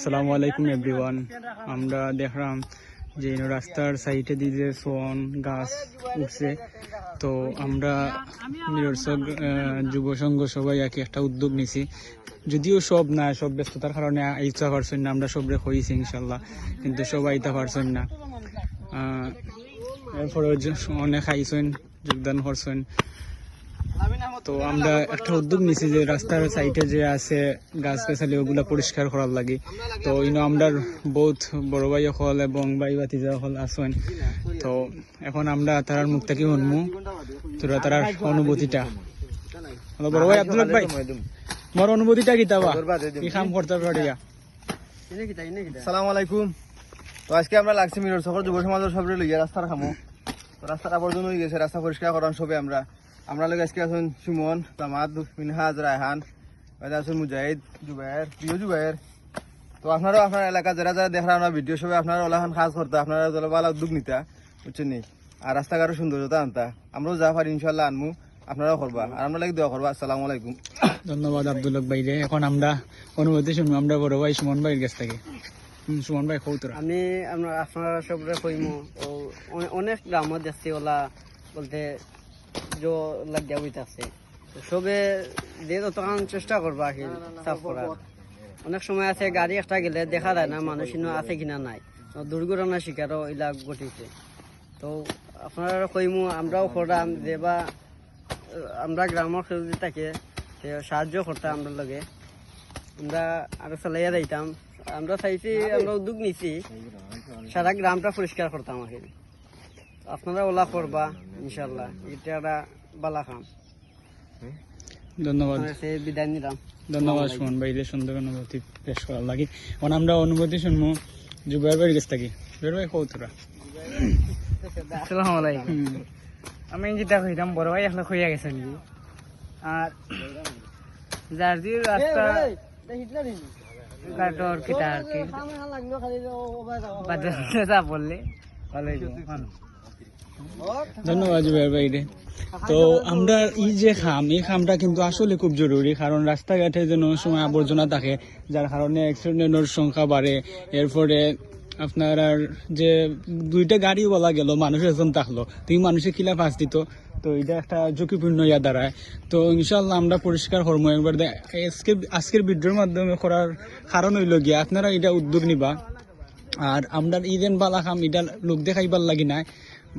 আসসালামু আলাইকুম, এভরিওয়ান। আমরা দেখলাম যে রাস্তার সাইডে দিয়ে সোন গাছ উঠছে। তো আমরা নিরসক যুব সংঘ সবাই কি একটা উদ্যোগ নিছি। যদিও সব না, সব ব্যস্ততার কারণে আইতে পারছেন না, আমরা সবরে হয়েছি ইনশাল্লাহ, কিন্তু সব আইতে পারছেন না। এরপরে অনেক আইসেন যোগদান করছেন। তো আমরা একটা উদ্যোগ নিছি যে রাস্তার সাইডে যে আছে গাছ গাছালি, ওগুলা পরিষ্কার করার লাগে। তো, ইনো আমরা বহুত বড় ভাই হল এবং ভাই বাতিজা হল আছেন। তো, এখন আমরা তারার মুখ থেকে শুনমু, তোরা তারার অনুভূতিটা। বড় ভাই, আব্দুল ভাই মোর অনুভূতিটা কি তাবা কি কাম করতে পারিয়া সালাম আলাইকুম। তো, আজকে আমরা লাগছি মিরর সফর, যুব সমাজের সবরে লইয়া রাস্তার খামো। রাস্তার আবর্জন হয়ে গেছে, রাস্তা পরিষ্কার করান সবে আমরা। আমরা লোক আজকে আছেন সুমন তামাদ মিনহাজ রায়হান আছেন মুজাহিদ জুবাইর প্রিয় জুবাইর তো আপনারাও আপনার এলাকা যারা যারা দেখরা আমরা ভিডিও সবে আপনারা ওলাখান কাজ করতে আপনারা যারা ভালো উদ্যোগ নিতা বুঝছেন নি? আর রাস্তাঘাটের সৌন্দর্যতা আনতা। আমরাও যা পারি ইনশাল্লাহ আনমু আপনারাও করবা। আর আমরা লাগে দেওয়া করবা আসসালামু আলাইকুম। ধন্যবাদ আব্দুল ভাইরে। এখন আমরা অনুভূতি শুনব আমরা বড় ভাই সুমন ভাইয়ের কাছ থেকে। সুমন ভাই কৌতরা আমি আমরা আপনারা সবরে কইমু ও অনেক গ্রামত দেখছি ওলা বলতে জো লাগিয়া বইতাছে। তো সবে যে যতক্ষণ চেষ্টা করবা আর কি সাফ করার। অনেক সময় আছে গাড়ি একটা গেলে দেখা যায় না মানুষ আছে কিনা নাই। দুর্ঘটনার শিকারও এলা ঘটিছে। তো আপনারা কইমু আমরাও করলাম যে বা আমরা গ্রামের যদি থাকে সাহায্য করতাম আমরা লগে। আমরা আরও চালাইয়া যাইতাম। আমরা চাইছি আমরা উদ্যোগ নিছি। সারা গ্রামটা পরিষ্কার করতাম আর। আপনারা ওলা করবা ইনশাল্লাহ এটা একটা বালা খাম ধন্যবাদ বিদায় নিলাম ধন্যবাদ সুমন ভাইরে সুন্দর অনুভূতি পেশ করার লাগে এখন আমরা অনুভূতি শুনব জুবাইর ভাইয়ের কাছ থেকে জুবাইর ভাই কৌতরা আসসালামু আলাইকুম আমি যেটা কইতাম বড় ভাই এখন হইয়া গেছে নাকি আর যার যে রাস্তা কাটর কিটা আর কি বাজার যা বললে ভালো হইব। ধন্যবাদ জুবাইর ভাইরে। তো আমরা এই যে খাম, এই খামটা কিন্তু আসলে খুব জরুরি, কারণ রাস্তাঘাটে যেন সময় আবর্জনা থাকে, যার কারণে অ্যাক্সিডেন্টের সংখ্যা বাড়ে। এরপরে আপনার আর যে দুইটা গাড়ি বলা গেল, মানুষ একজন থাকল তুই মানুষে কিলা ফাঁস দিত। তো এটা একটা ঝুঁকিপূর্ণ ইয়া দাঁড়ায়। তো ইনশাল্লাহ আমরা পরিষ্কার করব। একবার আজকে আজকের ভিডিওর মাধ্যমে করার কারণ হইল গিয়া, আপনারা এটা উদ্যোগ নিবা। আর আমরা ইদেন বালা খাম এটা লোক দেখাইবার লাগি নাই।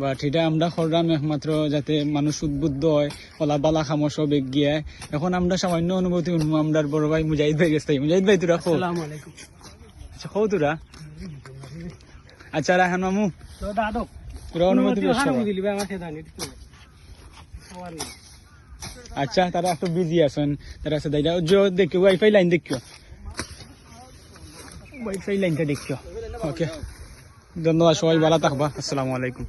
বাট এটা আমরা করলাম একমাত্র যাতে মানুষ উদ্বুদ্ধ হয় ওলা বালা খামো সব এগিয়ে। এখন আমরা সামান্য অনুভূতি উনমু আমরা বড় ভাই মুজাহিদ ভাই গেছে। মুজাহিদ ভাই তোরা খো আচ্ছা খো তোরা? আচ্ছা রাহান মামু। তো দাদক তোরা অনুভূতি পেশ করো। দিলি আমার সে জানি আচ্ছা তারা একটু বিজি আছেন তারা আছে দেখিও ওয়াইফাই লাইন দেখিও। ওয়াইফাই লাইনটা দেখিও। ওকে ধন্যবাদ সবাই ভালো থাকবা। আসসালামু আলাইকুম।